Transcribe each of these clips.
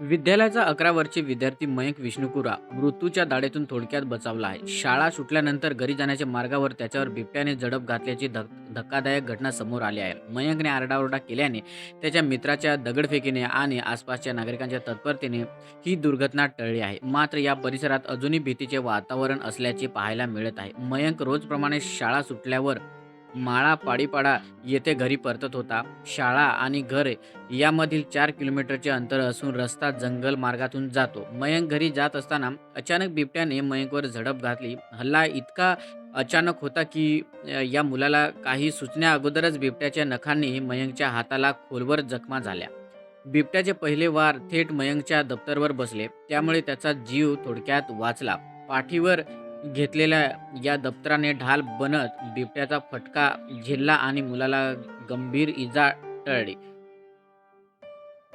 विद्यालयाचा अकरा वर्षीय विद्यार्थी मयंक विष्णुपुरा मृत्यूच्या दाढेतून थोडक्यात बचावला आहे. शाळा सुटल्यानंतर घरी जाण्याच्या मार्गावर त्याच्यावर बिबट्याने झडप घातल्याची धक धक्कादायक घटना समोर आली आहे. मयंकने आरडाओरडा केल्याने त्याच्या मित्राच्या दगडफेकीने आणि आसपासच्या नागरिकांच्या तत्परतेने ही दुर्घटना टळली आहे. मात्र या परिसरात अजूनही भीतीचे वातावरण असल्याचे पाहायला मिळत आहे. मयंक रोजप्रमाणे शाळा सुटल्यावर माळा पाडीपाडा येथे घरी परतत होता. शाळा आणि घर यामधील चार किलोमीटरचे अंतर असून रस्ता जंगल मार्गातून जातो. मयंक घरी जात असताना अचानक बिबट्याने मयंकवर झडप घातली. हल्ला इतका अचानक होता की या मुलाला काही सुचण्या अगोदरच बिबट्याच्या नखांनी मयंकच्या हाताला खोलवर जखमा झाल्या. बिबट्याचे पहिले वार थेट मयंकच्या दप्तरवर बसले. त्यामुळे त्याचा जीव थोडक्यात वाचला. पाठीवर घेतलेल्या या दप्तराने ढाल बनत बिबट्याचा फटका झेलला आणि मुलाला गंभीर इजा टळली.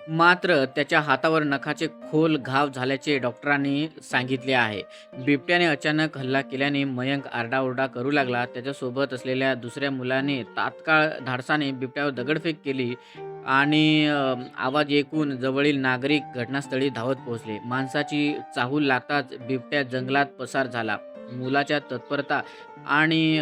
मात्र त्याच्या हातावर नखाचे खोल घाव झाल्याचे डॉक्टरांनी सांगितले आहे. बिबट्याने अचानक हल्ला केल्याने मयंक आरडाओरडा करू लागला. त्याच्यासोबत असलेल्या दुसऱ्या मुलाने तात्काळ धाडसाने बिबट्यावर दगडफेक केली आणि आवाज ऐकून जवळील नागरिक घटनास्थळी धावत पोहोचले. माणसाची चाहूल लागताच बिबट्या जंगलात पसार झाला. मुलाच्या तत्परता आणि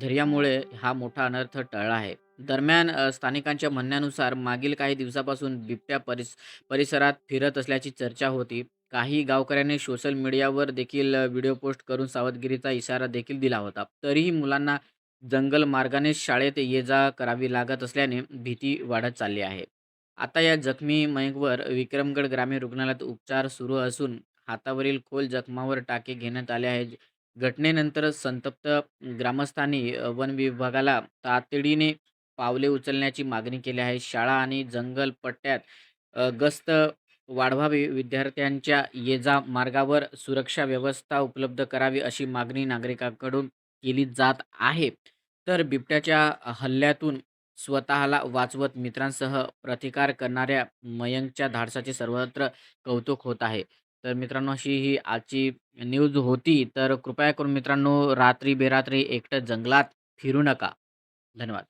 धैर्यामुळे हा मोठा अनर्थ टळला आहे. दरम्यान स्थानिकांच्या म्हणण्यानुसार मागील काही दिवसापासून बिबट्या परिस परिसरात फिरत असल्याची चर्चा होती. काही गावकऱ्यांनी सोशल मीडियावर देखील व्हिडिओ पोस्ट करून सावधगिरीचा इशारा देखील दिला होता. तरीही मुलांना जंगल मार्गाने शाळेत ये जा करावी लागत असल्याने भीती वाढत चालली आहे. आता या जखमी मयंकवर विक्रमगड ग्रामीण रुग्णालयात उपचार सुरू असून हातावरील खोल जखमावर टाके घेण्यात आले आहेत. घटनेनंतर संतप्त ग्रामस्थांनी अ, वन विभागाला तातडीने पावले उचलण्याची मागणी केली आहे. शाळा आणि जंगल पट्ट्यात अ, गस्त वाढवावी विद्यार्थ्यांच्या ये जा मार्गावर सुरक्षा व्यवस्था उपलब्ध करावी अशी मागणी नागरिकांकडून केली जात आहे. तर बिबट्याच्या हल्ल्यातून स्वतःला वाचवत मित्रांसह प्रतिकार करणाऱ्या मयंकच्या धाडसाचे सर्वत्र कौतुक होत आहे. तर मित्रांनो अशी ही आजची न्यूज होती. तर कृपया करून मित्रांनो रात्री बेरात्री एकटं जंगलात फिरू नका. धन्यवाद.